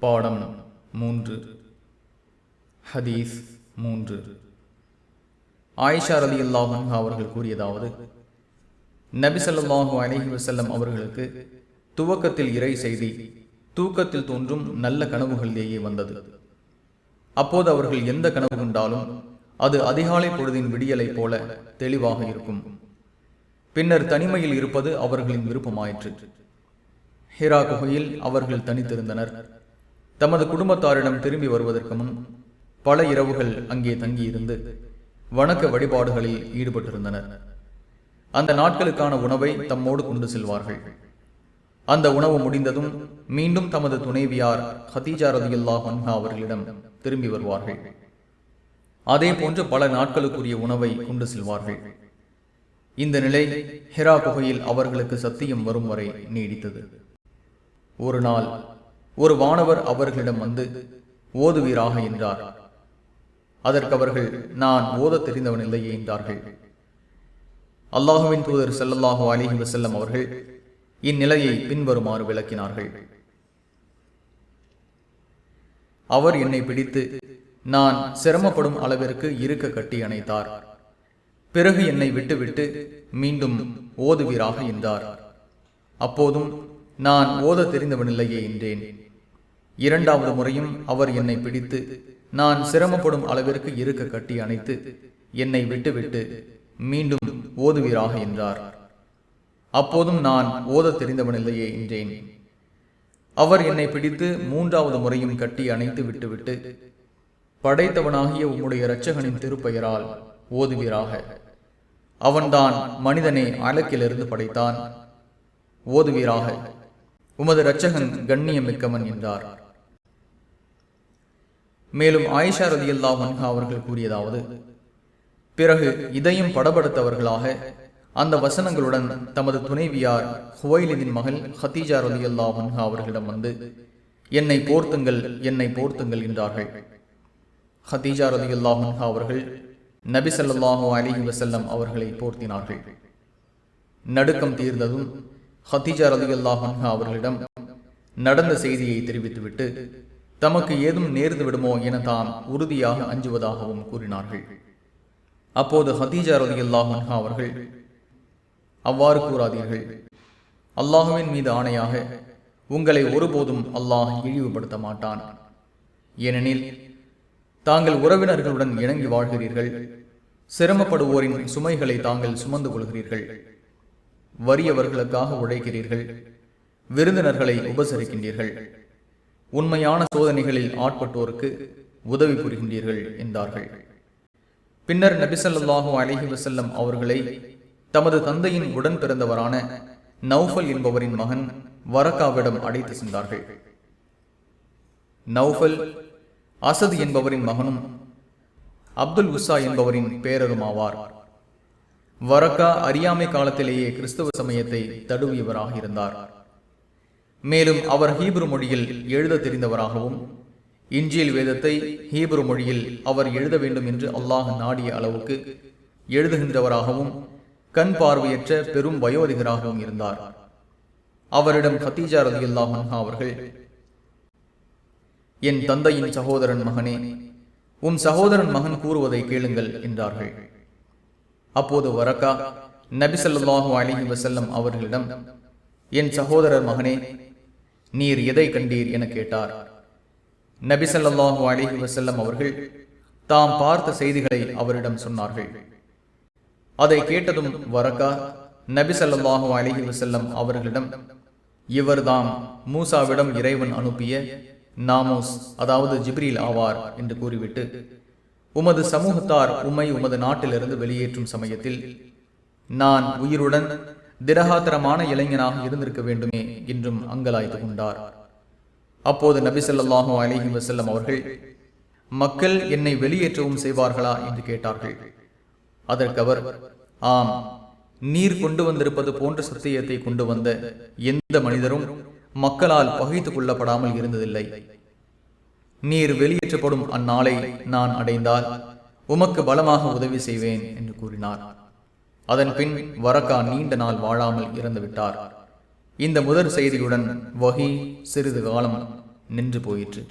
பாடம் மூன்று. ஹதீஸ் மூன்று. ஆயிஷா அலி அல்லாஹன் அவர்கள் கூறியதாவது நபி அலஹி வசல்லம் அவர்களுக்கு துவக்கத்தில் இறை செய்தி தூக்கத்தில் தோன்றும் நல்ல கனவுகளிலேயே வந்தது. அப்போது அவர்கள் எந்த கனவு கொண்டாலும் அது அதிகாலை பொழுதின் விடியலைப் போல தெளிவாக இருக்கும். பின்னர் தனிமையில் இருப்பது அவர்களின் விருப்பமாயிற்று. ஹிரா குகையில் அவர்கள் தனித்திருந்தனர். தமது குடும்பத்தாரிடம் திரும்பி வருவதற்கு முன் பல இரவுகள் அங்கே தங்கியிருந்து வணக்க வழிபாடுகளில் ஈடுபட்டிருந்தனர். அந்த நாட்களுக்கான உணவை தம்மோடு கொண்டு செல்வார்கள். அந்த உணவு முடிந்ததும் மீண்டும் தமது துணைவியார் ஹதீஜா ரதியுல்லா ஹன்ஹா அவர்களிடம் திரும்பி வருவார்கள். அதே போன்று பல நாட்களுக்குரிய உணவை கொண்டு செல்வார்கள். இந்த நிலை ஹெரா குகையில் அவர்களுக்கு சத்தியம் வரும் வரை நீடித்தது. ஒரு நாள் ஒரு வானவர் அவர்களிடம் வந்து ஓதுவீராக என்றார். அதற்கு அவர்கள் நான் ஓதத் தெரிந்தவன் இல்லையே என்றார்கள். அல்லாஹுவின் தூதர் செல்லல்லாஹு அலிஹி வசல்லம் அவர்கள் இந்நிலையை பின்வருமாறு விளக்கினார்கள். அவர் என்னை பிடித்து நான் சிரமப்படும் அளவிற்கு இருக்க கட்டி அணைத்தார். பிறகு என்னை விட்டுவிட்டு மீண்டும் ஓதுவீராக என்றார். அப்போதும் நான் ஓத தெரிந்தவனில்லையே என்றேன். இரண்டாவது முறையும் அவர் என்னை பிடித்து நான் சிரமப்படும் அளவிற்கு இருக்க கட்டி அணைத்து என்னை விட்டுவிட்டு மீண்டும் ஓதுவீராக என்றார். அப்போதும் நான் ஓத தெரிந்தவனில்லையே என்றேன். அவர் என்னை பிடித்து மூன்றாவது முறையும் கட்டி அணைத்து விட்டுவிட்டு படைத்தவனாகிய உம்முடைய இரட்சகனின் திருப்பெயரால் ஓதுவீராக. அவன்தான் மனிதனை அலக்கிலிருந்து படைத்தான் ஓதுவீராக. உமது இரட்சகன் கண்ணியம் மிக்கவன் என்றார். மேலும் ஆயிஷா ரலியல்லாஹு அன்ஹா அவர்கள் கூறியதாவது பிறகு இதையும் படபடுத்தவர்களாக அந்த வசனங்களுடன் தமது துணைவியார் ஹுவைலிதின் மகள் ஹதீஜா ரலியல்லாஹு அன்ஹா அவர்களிடம் வந்து என்னை போர்த்துங்கள் என்னை போர்த்துங்கள் என்றார்கள். ஹதீஜா ரதியுல்லா அன்ஹா அவர்கள் நபி ஸல்லல்லாஹு அலைஹி வஸல்லம் அவர்களை போர்த்தினார்கள். நடுக்கம் தீர்ந்ததும் ஹதீஜா ரதியுல்லா அன்ஹா அவர்களிடம் நடந்த செய்தியை தெரிவித்துவிட்டு தமக்கு ஏதும் நேர்ந்து விடுமோ என தாம் உறுதியாக அஞ்சுவதாகவும் கூறினார்கள். அப்போது ஹதீஜா ரலியல்லாஹு அன்ஹா அவர்கள் அவ்வாறு கூறாதீர்கள். அல்லாஹுவின் மீது ஆணையாக உங்களை ஒருபோதும் அல்லாஹ் இழிவுபடுத்த மாட்டான். ஏனெனில் தாங்கள் உறவினர்களுடன் இணங்கி வாழ்கிறீர்கள். சிரமப்படுவோரின் சுமைகளை தாங்கள் சுமந்து கொள்கிறீர்கள். வறியவர்களுக்காக உழைக்கிறீர்கள். விருந்தினர்களை உபசரிக்கின்றீர்கள். உண்மையான சோதனைகளில் ஆட்பட்டோருக்கு உதவி புரிகின்றீர்கள் என்றார்கள். பின்னர் நபிசல்லாஹூ அலிஹி வசல்லம் அவர்களை தமது தந்தையின் உடன் பிறந்தவரான நௌஃபல் என்பவரின் மகன் வரக்காவிடம் அடைத்து சென்றார்கள். நௌஃபல் அசது என்பவரின் மகனும் அப்துல் உசா என்பவரின் பேரருமாவார். வரக்கா அறியாமை காலத்திலேயே கிறிஸ்தவ சமயத்தை தடுவியவராக இருந்தார். மேலும் அவர் ஹீப்ரு மொழியில் எழுத தெரிந்தவராகவும் இஞ்சியல் வேதத்தை ஹீப்ரு மொழியில் அவர் எழுத வேண்டும் என்று அல்லாஹ் நாடிய அளவுக்கு எழுதுகின்றவராகவும் கண் பார்வையற்ற பெரும் வயோதிகராகவும் இருந்தார். அவரிடம் ஹத்தீஜா ரதி அல்லாஹா அவர்கள் என் தந்தையின் சகோதரன் மகனே உம் சகோதரன் மகன் கூறுவதை கேளுங்கள் என்றார்கள். அப்போது வரக்கா நபிசல்லாஹு அலிஹி வசல்லம் அவர்களிடம் என் சகோதரர் மகனே நீர் எதை கண்டீர் என கேட்டார். நபிசல்லாஹு அலிஹி வசல்லம் அவர்கள் தாம் பார்த்த செய்திகளை அவரிடம் சொன்னார்கள். அதை கேட்டதும் வரக்கா நபிசல்லாஹு அலிஹி வசல்லம் அவர்களிடம் இவர்தாம் மூசாவிடம் இறைவன் அனுப்பிய நாமோஸ் அதாவது ஜிப்ரீல் ஆவார் என்று கூறிவிட்டு உமது சமூகத்தார் உம்மை உமது நாட்டிலிருந்து வெளியேற்றும் சமயத்தில் நான் உயிருடன் திரகாத்திரமான இளைஞனாக இருந்திருக்க வேண்டுமே என்றும் அங்கலாய்த்து கொண்டார். அப்போது நபிசல்லாஹூ அலிஹி வசல்லம் அவர்கள் மக்கள் என்னை வெளியேற்றவும் செய்வார்களா? என்று கேட்டார்கள். அதற்கு அவர் ஆம் நீர் கொண்டு வந்திருப்பது போன்ற சத்தியத்தை கொண்டு வந்த எந்த மனிதரும் மக்களால் பகைத்துக் கொள்ளப்படாமல் இருந்ததில்லை. நீர் வெளியேற்றப்படும் அந்நாளை நான் அடைந்தால் உமக்கு பலமாக உதவி செய்வேன் என்று கூறினார். அதன் பின் வரக்கா நீண்ட நாள் வாழாமல் இறந்துவிட்டார். இந்த முதற் செய்தியுடன் வகி சிறிது காலம் நின்று போயிற்று.